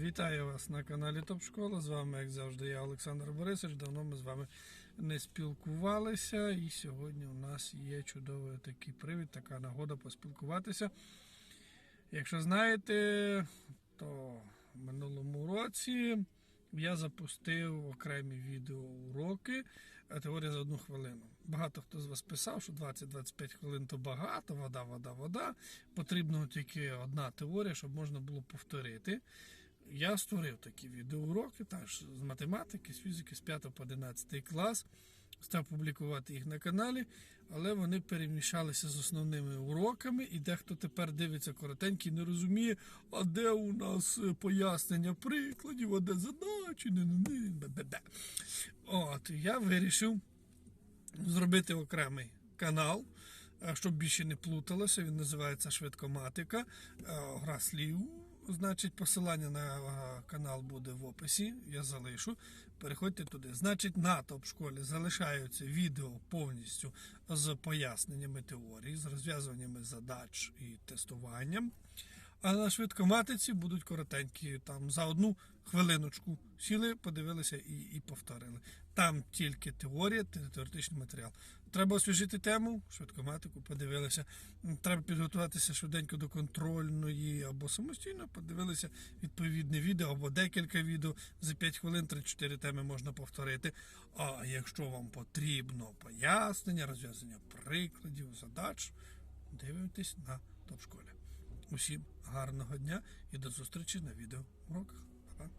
Вітаю вас на каналі Топ Школа. З вами, як завжди, я Олександр Борисович. Давно ми з вами не спілкувалися. І сьогодні у нас є чудовий такий привід, така нагода поспілкуватися. Якщо знаєте, то в минулому році я запустив окремі відеоуроки е, теорія за одну хвилину. Багато хто з вас писав, що 20-25 хвилин то багато, вода, вода, вода. Потрібно тільки одна теорія, щоб можна було повторити. Я створив такі відеоуроки теж з математики, з фізики з 5 по 11 клас. Став публікувати їх на каналі, але вони перемішалися з основними уроками, і дехто тепер дивиться коротенько і не розуміє, а де у нас е, пояснення прикладів, а де задачі. От, я вирішив зробити окремий канал, е, щоб більше не плуталося. Він називається Швидкоматика. е, Гра слів. Значить, посилання на канал буде в описі. Я залишу. Переходьте туди. Значить, на топ школі залишаються відео повністю з поясненнями теорії, з розв'язуваннями задач і тестуванням. А на швидкоматиці будуть коротенькі, там за одну хвилиночку сіли, подивилися і, і повторили. Там тільки теорія, теоретичний матеріал. Треба освіжити тему, швидкоматику, подивилися. Треба підготуватися швиденько до контрольної або самостійно, подивилися відповідне відео або декілька відео. За 5 хвилин 3-4 теми можна повторити. А якщо вам потрібно пояснення, розв'язання прикладів, задач, дивитесь на топ-школі. Усім гарного дня і до зустрічі на відео уроках. Па-па.